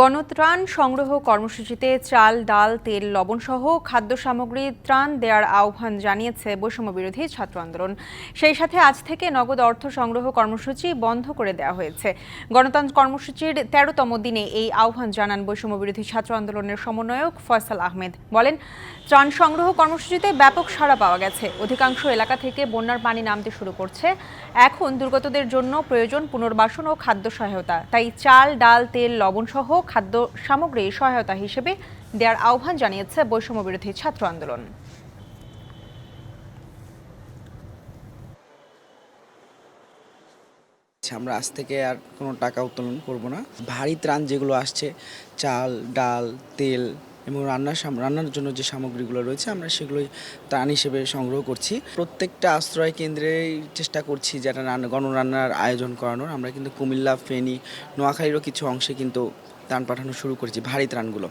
গণত্রাণ সংগ্রহ কর্মসূচিতে চাল, ডাল, তেল লবণ সহ খাদ্য সামগ্রী ত্রাণ দেওয়ার আহ্বান জানিয়েছে বৈষম্য বিরোধী ছাত্র আন্দোলন। সেই সাথে আজ থেকে নগদ অর্থ সংগ্রহ কর্মসূচি বন্ধ করে দেওয়া হয়েছে। গণতন্ত্র কর্মসূচির তেরোতম দিনে এই আহ্বান জানান বৈষম্য বিরোধী ছাত্র আন্দোলনের সমন্বয়ক ফয়সাল আহমেদ। বলেন, ত্রাণ সংগ্রহ কর্মসূচিতে ব্যাপক সাড়া পাওয়া গেছে। অধিকাংশ এলাকা থেকে বন্যার পানি নামতে শুরু করছে। এখন দুর্গতদের জন্য প্রয়োজন পুনর্বাসন ও খাদ্য সহায়তা। তাই চাল, ডাল, তেল লবণ সহ খাদ্য সামগ্রী সহায়তা হিসেবে দেওয়ার আহ্বান জানিয়েছে বৈষম্য বিরোধী ছাত্র আন্দোলন। আমরা আজ থেকে আর কোনো টাকা উত্তোলন করব না। ভারী ত্রাণ যেগুলো আসছে, চাল, ডাল, তেল এবং রান্নার রান্নার জন্য যে সামগ্রীগুলো রয়েছে, আমরা সেগুলোই ত্রাণ হিসেবে সংগ্রহ করছি। প্রত্যেকটা আশ্রয় কেন্দ্রেই চেষ্টা করছি রান্না গণরান্নার আয়োজন করানোর। আমরা কিন্তু কুমিল্লা, ফেনী, নোয়াখালীরও কিছু অংশে কিন্তু ত্রাণ পাঠানো শুরু করেছি ভারী ত্রাণগুলো।